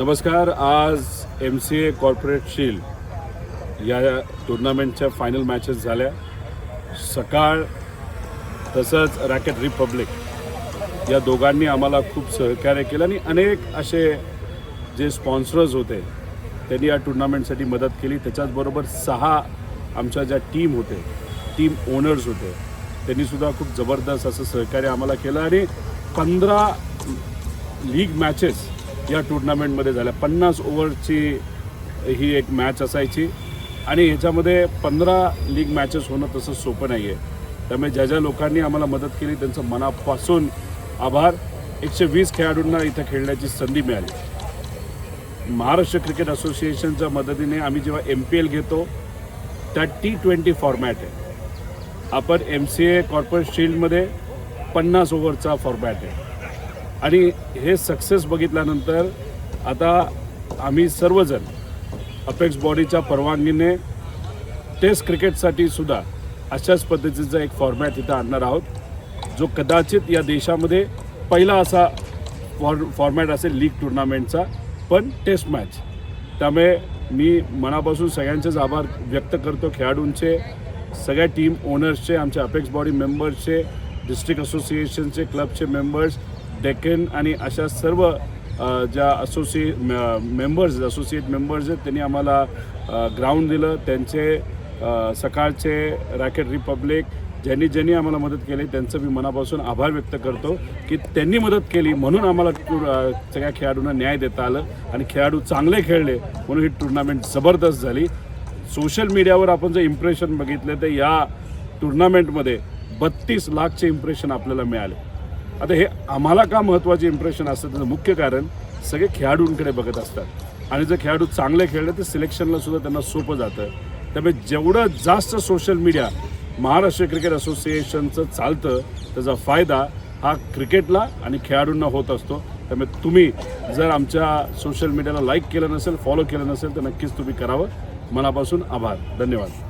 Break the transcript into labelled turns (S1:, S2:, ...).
S1: नमस्कार आज M C A corporate shield या टुर्नामेंटच्या फायनल मॅचेस झाल्या. सकाळ तसंच रॅकेट रिपब्लिक या दोघांनी आम्हाला खूप सहकार्य केलं आणि अनेक असे जे स्पॉन्सर्स होते त्यांनी या टुर्नामेंटसाठी मदत केली. त्याच्याचबरोबर सहा आमच्या ज्या टीम होते टीम ओनर्स होते त्यांनीसुद्धा खूप जबरदस्त असं सहकार्य आम्हाला केलं. आणि पंधरा लीग मॅचेस या टुर्नामेंटमध्ये झाल्या. पन्नास ओव्हरची ही एक मॅच असायची. आणि ह्याच्यामध्ये पंधरा लीग मॅचेस होणं तसं सोपं नाही आहे त्यामुळे ज्या ज्या लोकांनी आम्हाला मदत केली त्यांचं मनापासून आभार. एकशे वीस खेळाडूंना इथं खेळण्याची संधी मिळाली. महाराष्ट्र क्रिकेट असोसिएशनच्या मदतीने आम्ही जेव्हा एम पी एल घेतो त्या टी ट्वेंटी फॉर्मॅट आहे. आपण एम सी ए कॉर्पोरेट शील्डमध्ये पन्नास ओव्हरचा फॉर्मॅट आहे. आणि हे सक्सेस बघितल्यानंतर आता आम्ही सर्वजण अपेक्स बॉडीच्या परवानगीने टेस्ट क्रिकेटसाठी सुद्धा अशाच पद्धतीचा एक फॉर्मॅट इथं आणणार आहोत. जो कदाचित या देशामध्ये पहिला असा फॉर फॉर्मॅट असेल लीग टुर्नामेंटचा पण टेस्ट मॅच त्यामुळे मी मनापासून सगळ्यांचेच आभार व्यक्त करतो. खेळाडूंचे सगळ्या टीम ओनर्सचे आमच्या अपेक्स बॉडी मेंबर्सचे डिस्ट्रिक्ट असोसिएशनचे क्लबचे मेंबर्स डेक्कन आणि अशा सर्व ज्या असोसिए मेंबर्स असोसिएट मेंबर्स आहेत त्यांनी आम्हाला ग्राउंड दिलं. त्यांचे सकाळचे रॅकेट रिपब्लिक ज्यांनी ज्यांनी आम्हाला मदत केली त्यांचं मी मनापासून आभार व्यक्त करतो की त्यांनी मदत केली म्हणून आम्हाला सगळ्या खेळाडूंना न्याय देता आलं आणि खेळाडू चांगले खेळले म्हणून ही टुर्नामेंट जबरदस्त झाली. सोशल मीडियावर आपण जर इम्प्रेशन बघितलं तर या टुर्नामेंटमध्ये बत्तीस लाखचे इम्प्रेशन आपल्याला मिळाले. आता हे आम्हाला का महत्त्वाचे इम्प्रेशन असतं? त्याचं मुख्य कारण सगळे खेळाडूंकडे बघत असतात. आणि जर खेळाडू चांगले खेळले तर सिलेक्शनला सुद्धा त्यांना सोपं जातं. त्यामुळे जेवढं जास्त सोशल मीडिया महाराष्ट्र क्रिकेट असोसिएशनचं चालतं त्याचा फायदा हा क्रिकेटला आणि खेळाडूंना होत असतो. त्यामुळे तुम्ही जर आमच्या सोशल मीडियाला लाईक केलं नसेल फॉलो केलं नसेल तर नक्कीच तुम्ही करावं. मनापासून आभार. धन्यवाद.